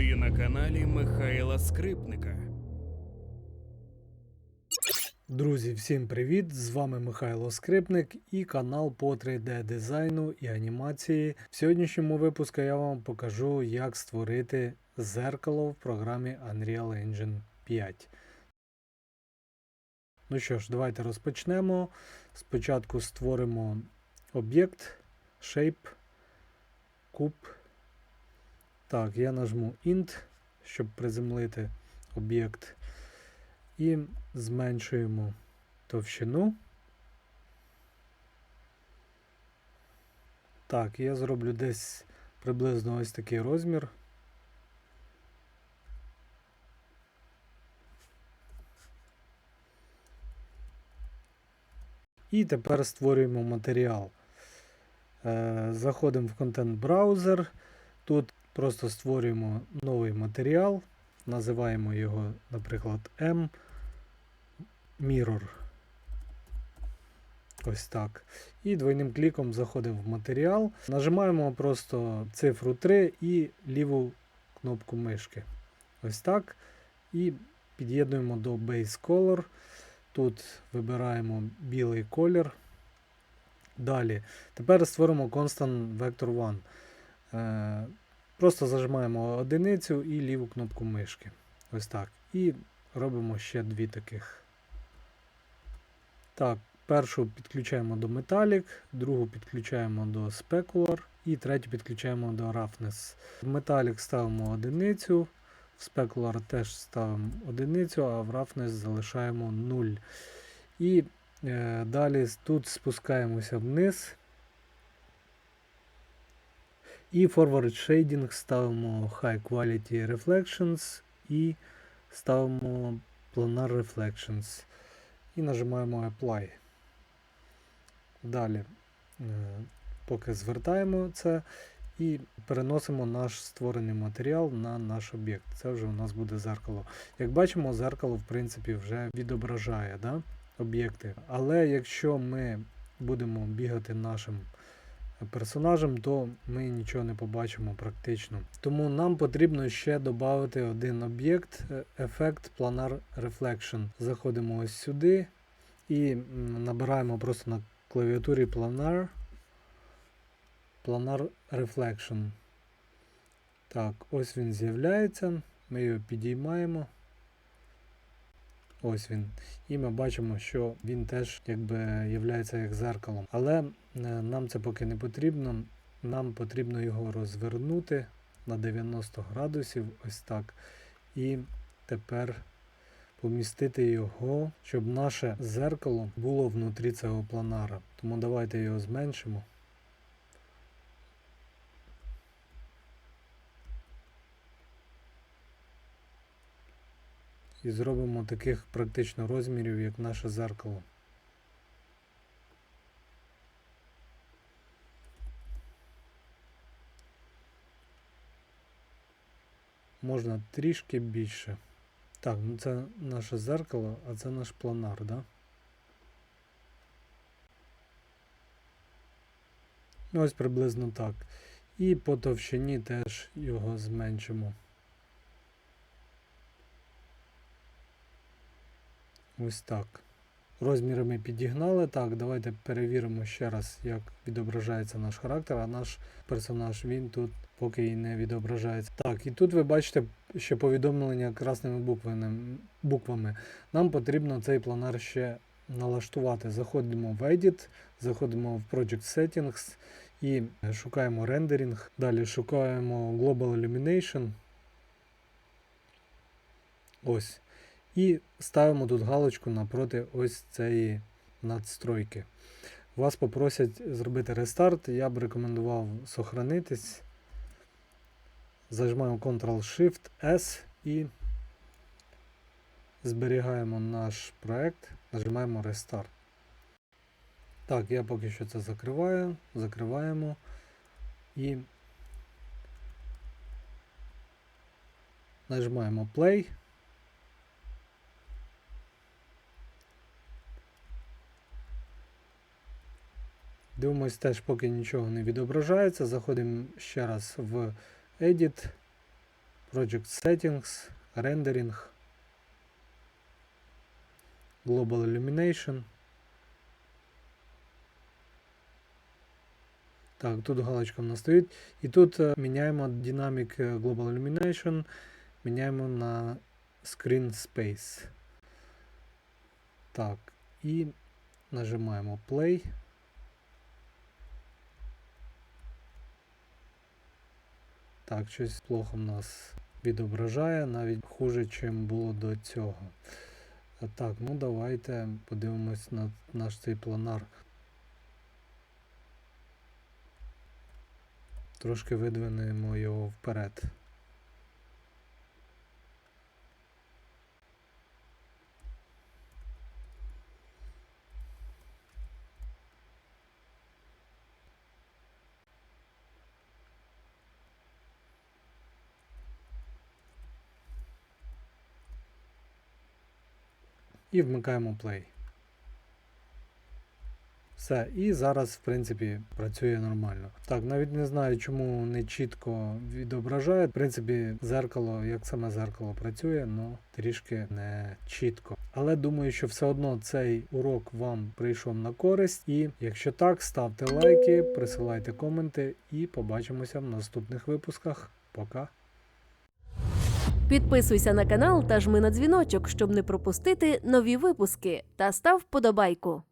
Ти на каналі Михайла Скрипника. Друзі, всім привіт! З вами Михайло Скрипник і канал по 3D дизайну і анімації. В сьогоднішньому випуску я вам покажу, як створити зеркало в програмі Unreal Engine 5. Ну що ж, давайте розпочнемо. Спочатку створимо об'єкт, shape, куб. Так, я нажму Int, щоб приземлити об'єкт. І зменшуємо товщину. Так, я зроблю десь приблизно ось такий розмір. І тепер створюємо матеріал. Е, Заходимо в контент-браузер. Тут просто створюємо новий матеріал. Називаємо його, наприклад, M. Mirror. Ось так. І двойним кліком заходимо в матеріал. Нажимаємо просто цифру 3 і ліву кнопку мишки. Ось так. І під'єднуємо до Base Color. Тут вибираємо білий колір. Далі. Тепер створимо Constant Vector 1. Просто зажимаємо одиницю і ліву кнопку мишки. Ось так. І робимо ще дві таких. Так, першу підключаємо до Metallic, другу підключаємо до Specular і третю підключаємо до Roughness. В Metallic ставимо одиницю, в Specular теж ставимо одиницю, а в Roughness залишаємо 0. І е, далі тут спускаємося вниз. І Forward Shading ставимо High Quality Reflections і ставимо Planar Reflections. І нажимаємо Apply. Далі, е, поки звертаємо це і переносимо наш створений матеріал на наш об'єкт. Це вже у нас буде зеркало. Як бачимо, зеркало в принципі вже відображає да, об'єкти. Але якщо ми будемо бігати нашим персонажем, то ми нічого не побачимо практично. Тому нам потрібно ще додати один об'єкт, е, ефект Planar Reflection. Заходимо ось сюди і набираємо просто на клавіатурі Planar, Planar Reflection. Так, ось він з'являється. Ми його підіймаємо. Ось він. І ми бачимо, що він теж якби являється як зеркалом. Але е, нам це поки не потрібно. Нам потрібно його розвернути на 90 градусів, ось так. І тепер помістити його, щоб наше зеркало було внутрі цього планара. Тому давайте його зменшимо. І зробимо таких практично розмірів, як наше зеркало. Можна трішки більше. Так, ну це наше зеркало, а це наш планар, да? Ну, Ось приблизно так. І по товщині теж його зменшимо. Ось так. Розміри ми підігнали. Так, давайте перевіримо ще раз, як відображається наш характер, а наш персонаж він тут поки і не відображається. Так, і тут ви бачите ще повідомлення красними буквами. Нам потрібно цей планар ще налаштувати. Заходимо в Edit, заходимо в Project Settings і шукаємо рендеринг. Далі шукаємо Global Illumination. Ось. І ставимо тут галочку напроти ось цієї надстройки. Вас попросять зробити рестарт. Я б рекомендував сохранитись. Зажимаємо Ctrl-Shift-S і зберігаємо наш проект, нажимаємо Restart. Так, я поки що це закриваю, закриваємо і нажимаємо Play. Дивимось теж, поки нічого не відображається. Заходимо ще раз в Edit, Project Settings, Rendering, Global Illumination. Так, тут галочка в нас стоїть. І тут е, міняємо Dynamic е, Global Illumination, міняємо на Screen Space. Так, і нажимаємо Play. Так, щось плохо в нас відображає, навіть хуже, чим було до цього. Так, ну давайте подивимось на наш цей планар. Трошки видвинемо його вперед. І вмикаємо play. Все, і зараз, в принципі, працює нормально. Так, навіть не знаю, чому не чітко відображає. В принципі, зеркало, як саме зеркало працює, але трішки не чітко. Але думаю, що все одно цей урок вам прийшов на користь. І якщо так, ставте лайки, присилайте коменти і побачимося в наступних випусках. Пока! Підписуйся на канал та жми на дзвіночок, щоб не пропустити нові випуски. Та став вподобайку.